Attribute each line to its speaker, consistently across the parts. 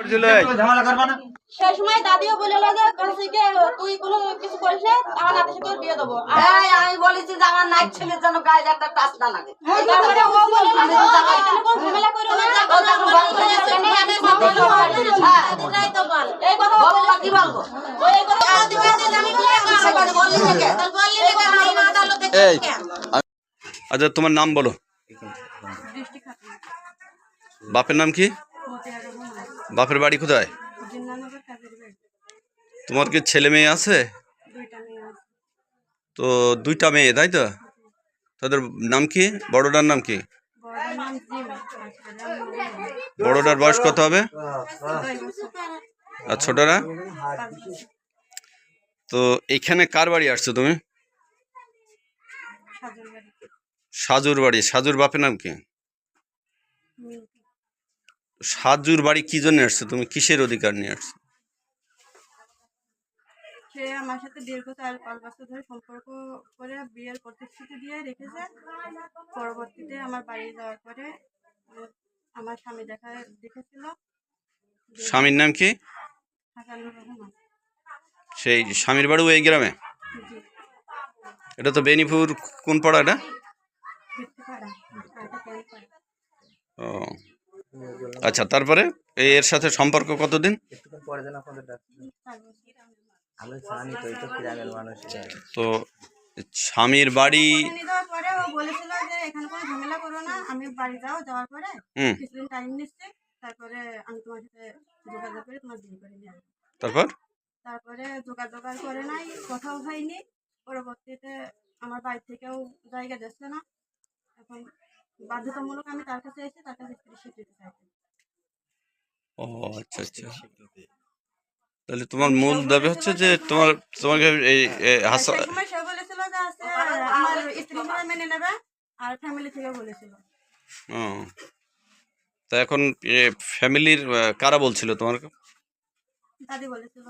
Speaker 1: করছিল? এই?
Speaker 2: ঝামেলা করবা না?
Speaker 3: সেই সময় দাদিও বলে যে কৌশিকে তুই কোনো কিছু করিস না আমার নাতির সাথে বিয়ে দেবো। আর
Speaker 4: আমি বলেছি যে আমার নাইট ছেলের জন্য গায়ে একটা টাচ না লাগে।
Speaker 3: তারপরে ও বলে যে কোনো ঝামেলা করো না।
Speaker 4: ও তখন বন্ধ গেছে।
Speaker 3: এই কথা
Speaker 4: বলবা কি বলব?
Speaker 3: এই কথা
Speaker 4: সেখানে বললি থেকে।
Speaker 1: এই আচ্ছা তোমার নাম বলো। বাপের নাম কি? বাপের বাড়ি কোথায়? তোমার কি ছেলে মেয়ে আছে? তো দুইটা মেয়ে, তাই তো? তাদের নাম কি? বড়টার নাম কি? বড়টার বয়স কত হবে? আর ছোটরা? তো এখানে কার বাড়ি আসছো তুমি? সাজুর বাড়ি। সাজুর বাপের নাম কি? সাজুর বাড়ি কি জন্য আসছো? তুমি কিসের অধিকার নিয়ে আসছো?
Speaker 5: সে আমার সাথে চার পাঁচ বছর ধরে সম্পর্ক করে বিয়ের প্রতিশ্রুতি দিয়ে রেখেছে। পরবর্তীতে আমার বাড়ি যাওয়ার পরে আমার স্বামী দেখা দেখেছিল।
Speaker 1: স্বামীর নাম কি?
Speaker 5: হাসানুর রহমান।
Speaker 1: সেই স্বামীর বাড়িও এই গ্রামে? এটা তো বেনিপুর কোন পাড়া এটা?
Speaker 5: আর
Speaker 1: ও। আচ্ছা তারপরে এই এর সাথে সম্পর্ক কতদিন?
Speaker 2: তো
Speaker 1: স্বামীর বাড়ি
Speaker 5: নিয়ে যাওয়ার পরে ও যে এখানে ঝামেলা করো না আমি বাড়ি যাও যাওয়ার পরে
Speaker 1: হুম।
Speaker 5: কিছুদিন টাইম নিচ্ছি তারপরে আমি তোমার সাথে যোগাযোগ করে তোমার বিয়ে করে
Speaker 1: তারপর?
Speaker 5: তারপরে যোগাযোগ করে নাই কোথাও হয়নি। পরবর্তীতে আমার বাড়ি থেকেও জায়গা দিচ্ছে না। এখন বাধ্যতামূলক আমি তার কাছে এসে তার কাছে স্ত্রী স্বীকৃতি
Speaker 1: ও আচ্ছা আচ্ছা। তাহলে তোমার মূল দাবি হচ্ছে যে তোমার তোমাকে এই এ, হাসা
Speaker 5: সময় সে বলেছিল যে আছে আমার স্ত্রী হিসেবে মেনে নেবে আর ফ্যামিলি থেকে বলেছিল।
Speaker 1: ও। তা এখন ফ্যামিলির কারা বলছিল তোমার?
Speaker 5: দাদি বলেছিল।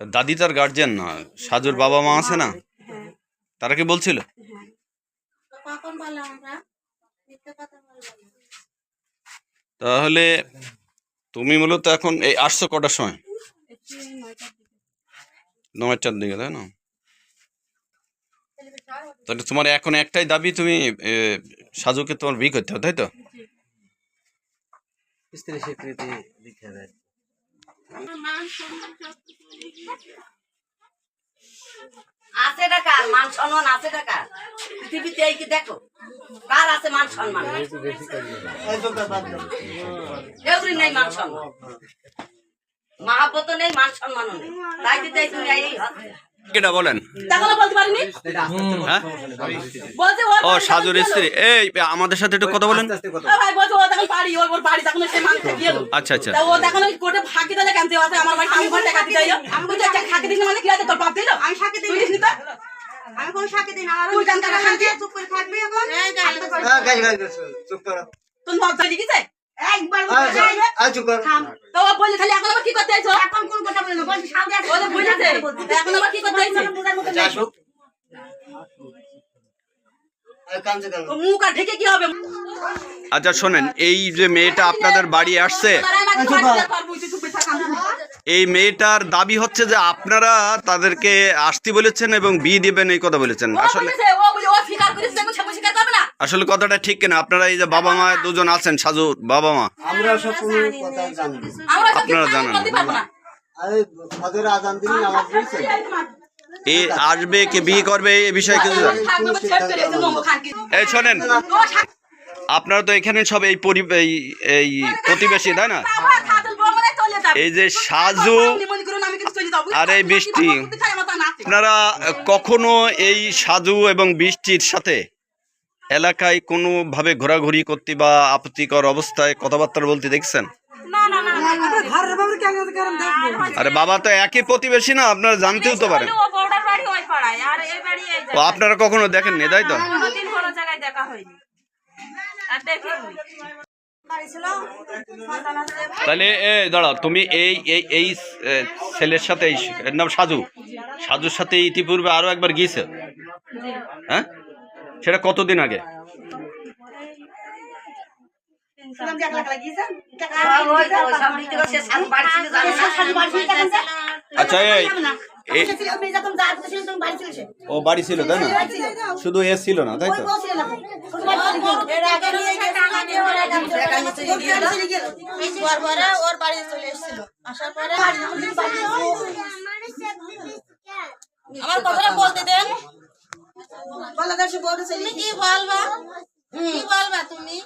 Speaker 1: দাদি তার গার্জিয়ান না সাজুর বাবা মা আছে না?
Speaker 5: হ্যাঁ।
Speaker 1: তারা কি বলছিল?
Speaker 5: হ্যাঁ।
Speaker 3: কখন বললাম আমরা? মিথ্যে কথা বললাম
Speaker 1: তাহলে তুমি মূলত এখন এই আসছো কটার সময়?
Speaker 5: নয়টার দিকে।
Speaker 1: তাই না? তাহলে তোমার এখন একটাই দাবি তুমি সাজুকে তোমার বিয়ে করতে হবে তাই তো?
Speaker 2: স্ত্রী স্বীকৃতি দিতে হবে।
Speaker 4: আছে টাকা মান সম্মান আছে টাকা। পৃথিবীতে এই কি দেখো? কার আছে মান সম্মান? কেউরি নেই। মান সম্মান। মহাব্বত নেই মান সম্মানও নেই। তাই দিতে দুনিয়ায় এই হচ্ছে
Speaker 1: কেটা বলেন?
Speaker 4: দেখো বলতে পারিনি?
Speaker 1: হ্যাঁ?
Speaker 4: ও
Speaker 1: সাজুর স্ত্রী। এই আমাদের সাথে একটু কথা বলেন। আচ্ছা আচ্ছা।
Speaker 4: আমি আচ্ছা মানে
Speaker 5: কোনো সাক্ষী দিই না আমার? চুপ করে থাকবি এখন।
Speaker 2: হ্যাঁ, চুপ করো।
Speaker 4: তোর মত ধরে গেছে
Speaker 5: একবার
Speaker 2: আয়,
Speaker 5: বলে যাই,
Speaker 2: আয়, চুপ করো।
Speaker 4: তো ও খালি এখন আবার কি করতে আইছো
Speaker 5: এখন কোন কথা বলে না বলছি সামনে আসো।
Speaker 4: ও তো এখন আবার কি করতে আইছো
Speaker 2: আসুক। আয়, কানছে কেন
Speaker 4: ও মুখ আর ঢেকে কি হবে?
Speaker 1: আচ্ছা শোনেন এই যে মেয়েটা আপনাদের বাড়ি আসছে এই মেয়েটার দাবি হচ্ছে যে আপনারা তাদেরকে আসতে বলেছেন এবং বিয়ে দিবেন এই কথা বলেছেন। আসলে আসলে কথাটা ঠিক কিনা? আপনারা এই যে বাবা মা দুজন আছেন সাজু বাবা মা। আপনারা জানেন। এ আসবে কে বিয়ে করবে এই বিষয়ে কিছু এই শোনেন আপনারা তো এখানে সব এই পরি- এই এই প্রতিবেশী তাই না? এই যে সাজু আর এই বৃষ্টি আপনারা কখনো এই সাজু এবং বৃষ্টির সাথে এলাকায় কোনোভাবে ঘোরাঘুরি করতে বা আপত্তিকর অবস্থায় কথাবার্তা বলতে দেখছেন আরে বাবা তো একই প্রতিবেশী না আপনারা জানতেও তো পারেন ও আপনারা কখনো দেখেননি তাই তো তাহলে এ দাঁড়াও তুমি এই এই এই ছেলের সাথে এই এর নাম সাজু। সাজুর সাথে ইতিপূর্বে আরও একবার গিয়েছে? হ্যাঁ? সেটা কতদিন আগে।
Speaker 3: আচ্ছা এই ও বাড়ি ছিল তাই না? শুধু এ ছিল না তাই তো?
Speaker 4: টাকা নিচে দিয়ে দাও।
Speaker 6: পরে ওর বাড়ি চলে এসেছিল। আসার পরে আমার কথাটা বলতে দেন। তুমি কি বলবা? কি বলবা তুমি?